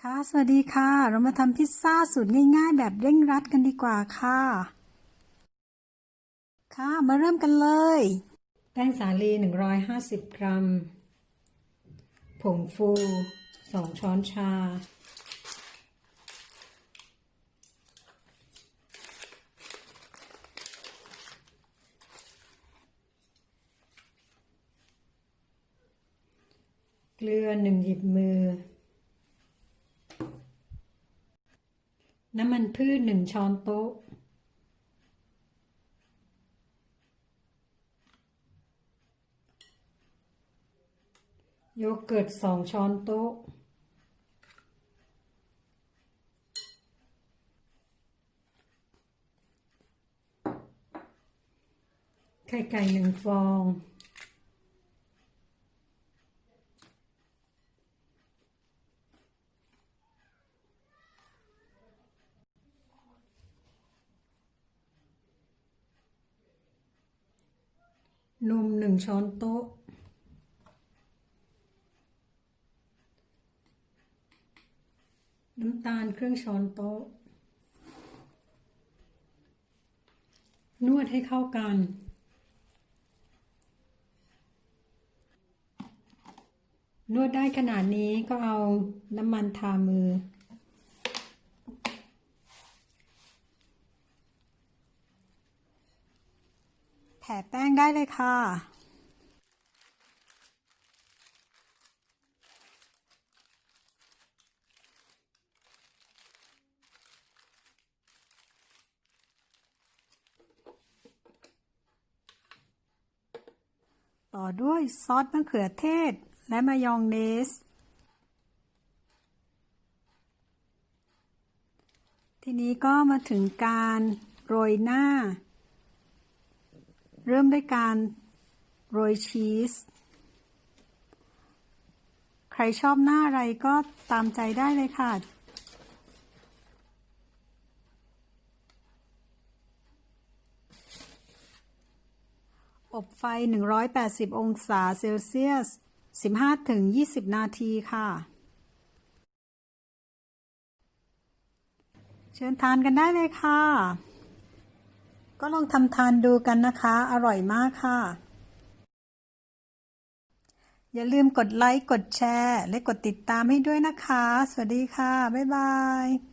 ค่ะ สวัสดีค่ะ เรามาทำพิซซ่าสูตรง่ายๆ แบบเร่งรัดกันดีกว่าค่ะ ค่ะ มาเริ่มกันเลย แป้งสาลี 150 กรัม ผงฟู 2 ช้อนชา เกลือ 1 หยิบมือ น้ำมันพืช1ช้อนโต๊ะ โยเกิร์ต2ช้อนโต๊ะ ไข่ไก่หนึ่งฟอง นมหนึ่งช้อนโต๊ะ น้ำตาลครึ่งช้อนโต๊ะ นวดให้เข้ากัน นวดได้ขนาดนี้ก็เอาน้ำมันทามือ แผ่แป้งได้เลยค่ะต่อด้วยซอสมะเขือเทศและมายองเนส ทีนี้ก็มาถึงการโรยหน้า เริ่มด้วยการโรยชีส ใครชอบหน้าอะไรก็ตามใจได้เลยค่ะ อบไฟ 180 องศาเซลเซียส 15-20 นาทีค่ะ เชิญทานกันได้เลยค่ะ ก็ลองทำทานดูกันนะคะ อร่อยมากค่ะ อย่าลืมกดไลค์ กดแชร์ และกดติดตามให้ด้วยนะคะ สวัสดีค่ะ บ๊ายบาย